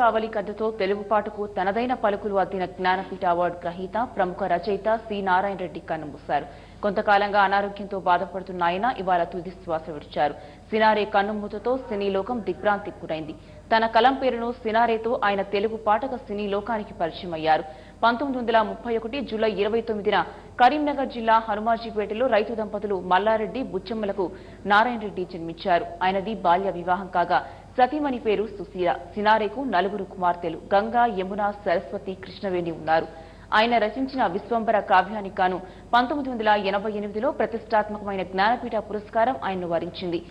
కావలి కథతో తెలుగుపాటుకు తనదైన పలుకులు అద్దిన జ్ఞానపీఠ అవార్డు గ్రహీత ప్రముఖ రచయిత సి. నారాయణ రెడ్డి కన్నుమూశారు. కొంతకాలంగా అనారోగ్యంతో బాధపడుతున్న ఆయన ఇవాళ తుది శ్వాస విడిచారు. సినారే కన్నుమూతతో సినీ లోకం దిగ్భ్రాంతికి గురైంది. తన కలం పేరును సినారేతో ఆయన తెలుగు పాటక సినీ లోకానికి పరిచయం అయ్యారు పంతొమ్మిది వందల ముప్పై ఒకటి జూలై ఇరవై తొమ్మిదిన కరీంనగర్ జిల్లా హనుమాజీపేటలో రైతు దంపతులు మల్లారెడ్డి బుచ్చమ్మలకు నారాయణ రెడ్డి జన్మించారు. ఆయనది బాల్య వివాహం కాగా సతీమణి పేరు సుశీల. సినారేకు నలుగురు కుమార్తెలు. గంగా యమున సరస్వతి కృష్ణవేణి ఉన్నారు. ఆయన రచించిన విశ్వంబర కావ్యానికి గాను పంతొమ్మిది వందల ఎనభై ఎనిమిదిలో ప్రతిష్టాత్మకమైన జ్ఞానపీఠ పురస్కారం ఆయన్ను వరించింది.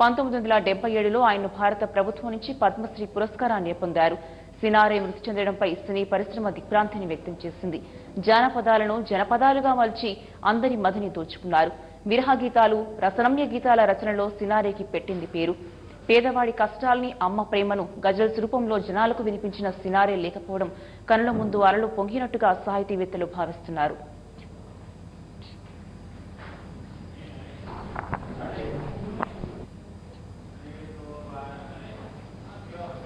పంతొమ్మిది వందల డెబ్బై ఏడులో ఆయన్ను భారత ప్రభుత్వం నుంచి పద్మశ్రీ పురస్కారాన్ని పొందారు. సినారే మృతి చెందడంపై సినీ పరిశ్రమ దిగ్భ్రాంతిని వ్యక్తం చేసింది. జానపదాలను జనపదాలుగా మలిచి అందరి మదిని దోచుకున్నారు. విరహ గీతాలు రసనమ్య గీతాల రచనలో సినారేకి పెట్టింది పేరు. పేదవాడి కష్టాల్ని అమ్మ ప్రేమను గజల్స్ రూపంలో జనాలకు వినిపించిన సినారే లేకపోవడం కనుల ముందు అలలు పొంగినట్టుగా సాహితీవేత్తలు భావిస్తున్నారు.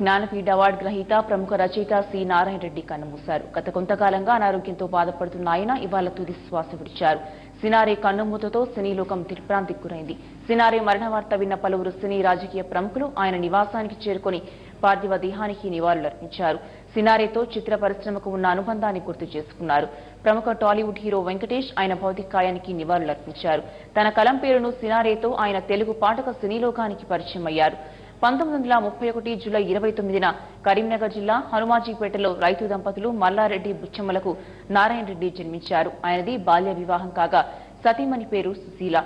జ్ఞానపీఠ అవార్డు గ్రహీత ప్రముఖ రచయిత సి. నారాయణ రెడ్డి కన్నుమూశారు. గత కొంతకాలంగా అనారోగ్యంతో బాధపడుతున్న ఆయన ఇవాళ తుది శ్వాస విడిచారు. సినారే కన్నుమూతతో సినీ లోకం దిగ్భ్రాంతికి గురైంది. సినారే మరణ వార్త విన్న పలువురు సినీ రాజకీయ ప్రముఖులు ఆయన నివాసానికి చేరుకొని పార్థివ దేహానికి నివాళులర్పించారు సినారేతో చిత్ర పరిశ్రమకు ఉన్న అనుబంధాన్ని గుర్తు చేసుకున్నారు. ప్రముఖ టాలీవుడ్ హీరో వెంకటేష్ ఆయన భౌతికాయానికి నివాళులర్పించారు తన కలం పేరును సినారేతో ఆయన తెలుగు పాటక సినీ లోకానికి పరిచయం అయ్యారు. పంతొమ్మిది వందల ముప్పై ఒకటి జూలై ఇరవై తొమ్మిదిన కరీంనగర్ జిల్లా హనుమాజీపేటలో రైతు దంపతులు మల్లారెడ్డి బుచ్చమ్మలకు నారాయణ రెడ్డి జన్మించారు. ఆయనది బాల్య వివాహం కాగా సతీమణి పేరు సుశీల.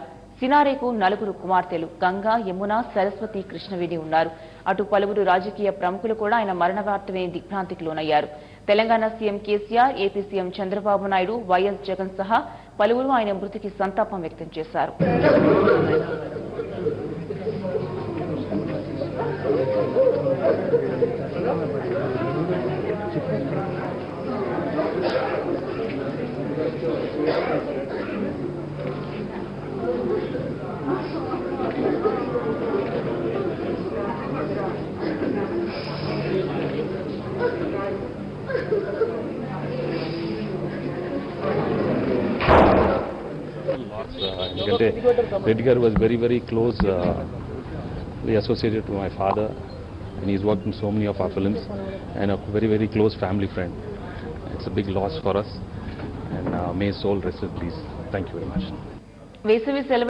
సినారేకు నలుగురు కుమార్తెలు గంగా యమున సరస్వతి కృష్ణవేణి ఉన్నారు. అటు పలువురు రాజకీయ ప్రముఖులు కూడా ఆయన మరణ వార్త విని దిగ్భ్రాంతికి లోనయ్యారు. Telangana CM KCR AP CM Chandrababu Naidu YS Jagan సహా పలువురు ఆయన మృతికి సంతాపం వ్యక్తం చేశారు. ఎందుకంటే Reddy garu was very very close associated to my father and he's worked in so many of our films and a very, very close family friend. It's a big loss for us and uh, may his soul rest in peace. Thank you very much.